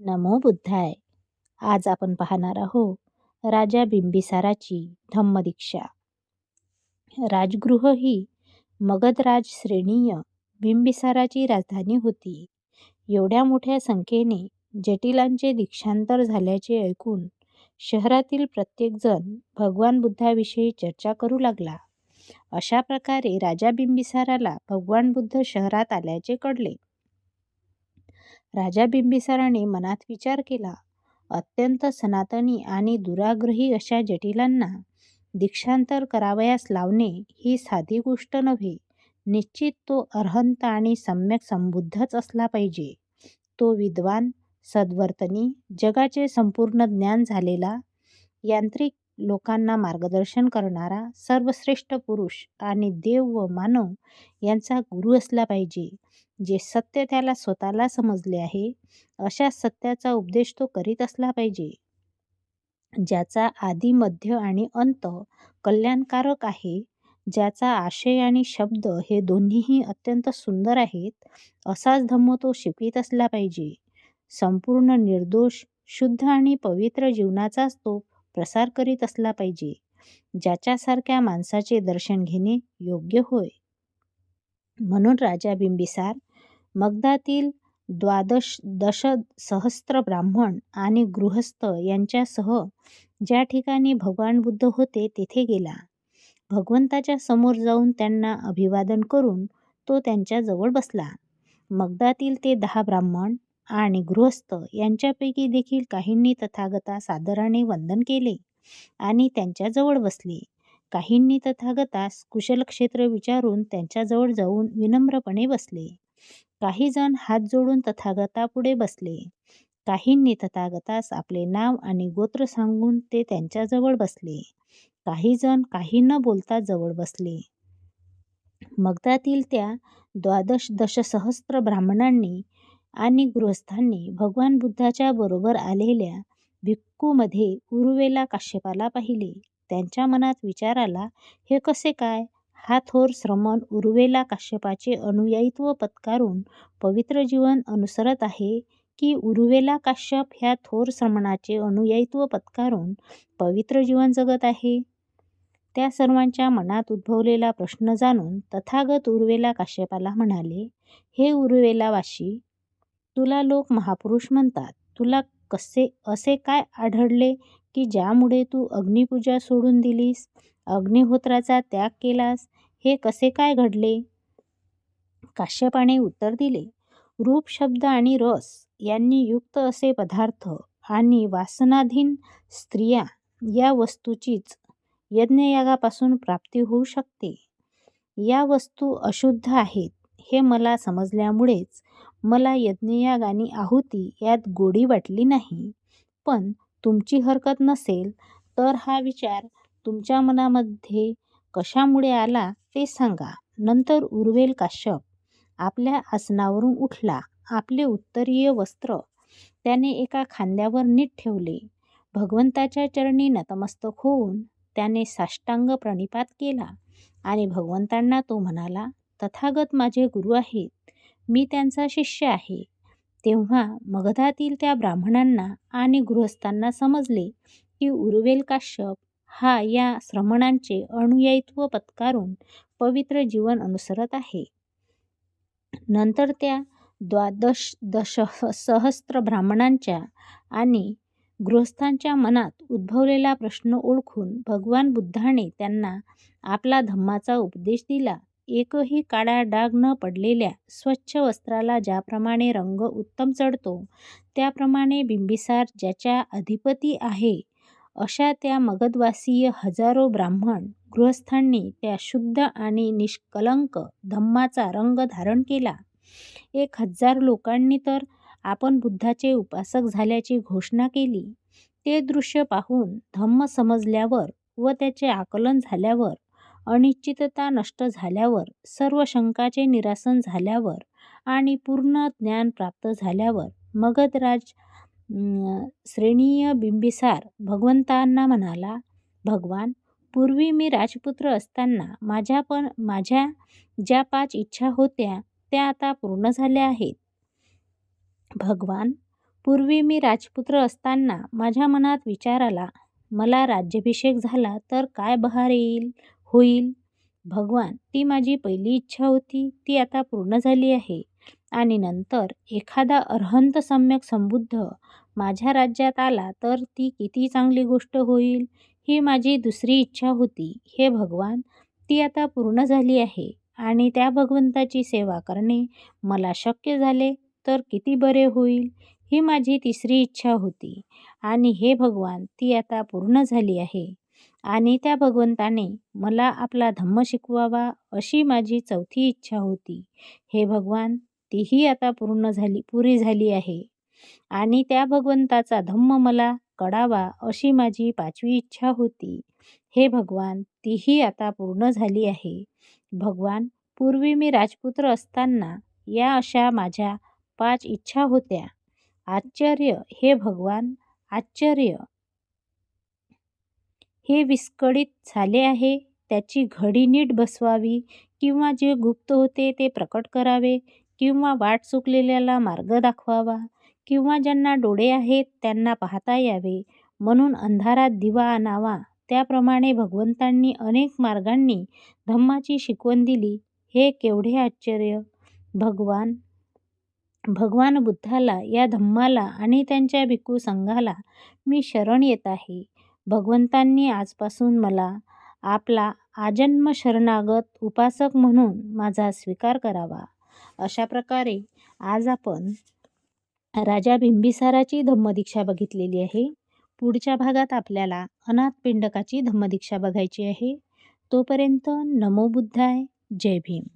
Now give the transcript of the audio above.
नमो बुद्धाय. आज आपण पाहणार आहोत राजा बिंबिसाराची धम्मदीक्षा. राजगृह ही मगधराज श्रेणीय बिंबिसाराची राजधानी होती. एवढ्या मोठ्या संख्येने जटिलांचे दीक्षांतर झाल्याचे ऐकून शहरातील प्रत्येकजण भगवान बुद्धाविषयी चर्चा करू लागला. अशा प्रकारे राजा बिंबिसाराला भगवान बुद्ध शहरात आल्याचे कळले. राजा बिंबिसाराने मनात विचार केला. अत्यंत सनातनी आणि दुराग्रही अशा जटिलांना दीक्षांतर करावयास लावणे ही साधी गोष्ट नव्हे. निश्चित तो अर्हंत आणि सम्यक संबुद्धच असला पाहिजे. तो विद्वान सद्वर्तनी जगाचे संपूर्ण ज्ञान झालेला यांत्रिक लोकांना मार्गदर्शन करणारा सर्वश्रेष्ठ पुरुष आणि देव व मानव यांचा गुरु असला पाहिजे. जे सत्य त्याला स्वतःला समजले आहे अशा सत्याचा उपदेश तो करीत असला पाहिजे. ज्याचा आदी मध्य आणि अंत कल्याणकारक आहे ज्याचा आशय आणि शब्द हे दोन्हीही अत्यंत सुंदर आहेत असाच धम्म तो शिकवित असला पाहिजे. संपूर्ण निर्दोष शुद्ध आणि पवित्र जीवनाचाच तो प्रसार करीत असला पाहिजे ज्याच्यासारख्या माणसाचे दर्शन घेणे योग्य होय. म्हणून राजा बिंबिसार मगधातील द्वादश दशसहस्त्र ब्राह्मण आणि गृहस्थ यांच्यासह ज्या ठिकाणी भगवान बुद्ध होते तेथे गेला. भगवंताच्या समोर जाऊन त्यांना अभिवादन करून तो त्यांच्याजवळ बसला. मगधातील ते दहा ब्राह्मण आणि गृहस्थ यांच्यापैकी देखील काहींनी तथागतास आदराने वंदन केले आणि त्यांच्याजवळ बसले. काहींनी तथागतास कुशलक्षेत्र विचारून त्यांच्याजवळ जाऊन विनम्रपणे बसले. काही जण हात जोडून तथागतापुढे बसले. काहींनी तथागतास आपले नाव आणि गोत्र सांगून ते त्यांच्याजवळ बसले. काही जण काही न बोलता जवळ बसले. मगधातील त्या द्वादश दशसहस्त्र ब्राह्मणांनी आणि गृहस्थांनी भगवान बुद्धाच्या बरोबर आलेल्या भिक्खूमध्ये उर्वेला काश्यपाला पाहिले. त्यांच्या मनात विचार आला हे कसे काय? हा थोर श्रमण उर्वेला काश्यपाचे अनुयायित्व पत्कारून पवित्र जीवन अनुसरत आहे की उर्वेला काश्यप ह्या थोर श्रमणाचे अनुयायित्व पत्कारून पवित्र जीवन जगत आहे? त्या सर्वांच्या मनात उद्भवलेला प्रश्न जाणून तथागत उर्वेला काश्यपाला म्हणाले हे उर्वेलावाशी तुला लोक महापुरुष म्हणतात. तुला कसे असे काय आढळले की ज्यामुळे तू अग्निपूजा सोडून दिलीस? अग्निहोत्राचा त्याग केलास? हे कसे काय घडले? काश्यपाने उत्तर दिले रूप शब्द आणि रस यांनी युक्त असे पदार्थ आणि वासनाधीन स्त्रिया या वस्तूचीच यज्ञयागापासून प्राप्ती होऊ शकते. या वस्तू अशुद्ध आहेत हे मला समजल्यामुळेच मला यज्ञयाग आणि आहुती यात गोडी वाटली नाही. पण तुमची हरकत नसेल तर हा विचार तुमच्या मनामध्ये कशामुळे आला ते सांगा. नंतर उर्वेल काश्यप. आपल्या आसनावरून उठला. आपले उत्तरीय वस्त्र त्याने एका खांद्यावर नीट ठेवले. भगवंताच्या चरणी नतमस्तक होऊन त्याने साष्टांग प्रणिपात केला आणि भगवंतांना तो म्हणाला तथागत माझे गुरु आहेत. मी त्यांचा शिष्य आहे. तेव्हा मगधातील त्या ब्राह्मणांना आणि गृहस्थांना समजले की उर्वेल काश्यप हा या श्रमणांचे अनुयायित्व पत्कारून पवित्र जीवन अनुसरत आहे. नंतर त्या द्वादश दश सहस्त्र ब्राह्मणांच्या आणि गृहस्थांच्या मनात उद्भवलेला प्रश्न ओळखून भगवान बुद्धाने त्यांना आपला धम्माचा उपदेश दिला. एकही काळा डाग न पडलेल्या स्वच्छ वस्त्राला ज्याप्रमाणे रंग उत्तम चढतो त्याप्रमाणे बिंबिसार ज्याच्या अधिपती आहे अशा त्या मगधवासीय हजारो ब्राह्मण गृहस्थांनी त्या शुद्ध आणि निष्कलंक धम्माचा रंग धारण केला. एक हजार लोकांनी तर आपण बुद्धाचे उपासक झाल्याची घोषणा केली. ते दृश्य पाहून धम्म समजल्यावर व त्याचे आकलन झाल्यावर अनिश्चितता नष्ट झाल्यावर सर्व शंकाचे निरासन झाल्यावर आणि पूर्ण ज्ञान प्राप्त झाल्यावर मगधराज श्रेणीय बिंबिसार भगवंतांना म्हणाला भगवान पूर्वी मी राजपुत्र असताना माझ्या पण माझ्या ज्या पाच इच्छा होत्या त्या आता पूर्ण झाल्या आहेत. भगवान पूर्वी मी राजपुत्र असताना माझ्या मनात विचार आला मला राज्याभिषेक झाला तर काय बहार येईल? होईल. भगवान ती माझी पहिली इच्छा होती ती आता पूर्ण झाली आहे. आणि नंतर एखादा अर्हंत सम्यक संबुद्ध माझ्या राज्यात आला तर ती किती चांगली गोष्ट होईल ही माझी दुसरी इच्छा होती. हे भगवान ती आता पूर्ण झाली आहे आणि त्या भगवंताची सेवा करणे मला शक्य झाले तर किती बरे होईल ही माझी तिसरी इच्छा होती. आणि हे भगवान ती आता पूर्ण झाली आहे. आणि त्या भगवंताने मला आपला धम्म शिकवावा अशी माझी चौथी इच्छा होती. हे भगवान तीही आता पूर्ण झाली पुरी झाली आहे. आणि त्या भगवंताचा धम्म मला कळावा अशी माझी पाचवी इच्छा होती. हे भगवान तीही आता पूर्ण झाली आहे. भगवान पूर्वी मी राजपुत्र असताना या अशा माझ्या पाच इच्छा होत्या. आश्चर्य हे भगवान आश्चर्य! हे विस्कळीत झाले आहे त्याची घडी नीट बसवावी किंवा जे गुप्त होते ते प्रकट करावे किंवा वाट चुकलेल्याला मार्ग दाखवावा किंवा ज्यांना डोळे आहेत त्यांना पाहता यावे. म्हणून अंधारात दिवा आणावा. त्याप्रमाणे भगवंतांनी अनेक मार्गांनी धम्माची शिकवण दिली. हे केवढे आश्चर्य! भगवान भगवान बुद्धाला या धम्माला आणि त्यांच्या भिक्खू संघाला मी शरण येत आहे. भगवंतांनी आजपासून मला आपला आजन्म शरणागत उपासक म्हणून माझा स्वीकार करावा. अशा प्रकारे आज आपण राजा बिंबिसाराची धम्मदीक्षा बघितलेली आहे. पुढच्या भागात आपल्याला अनाथ पिंडकाची धम्मदीक्षा बघायची आहे. तोपर्यंत नमो बुद्धाय. जय भीम.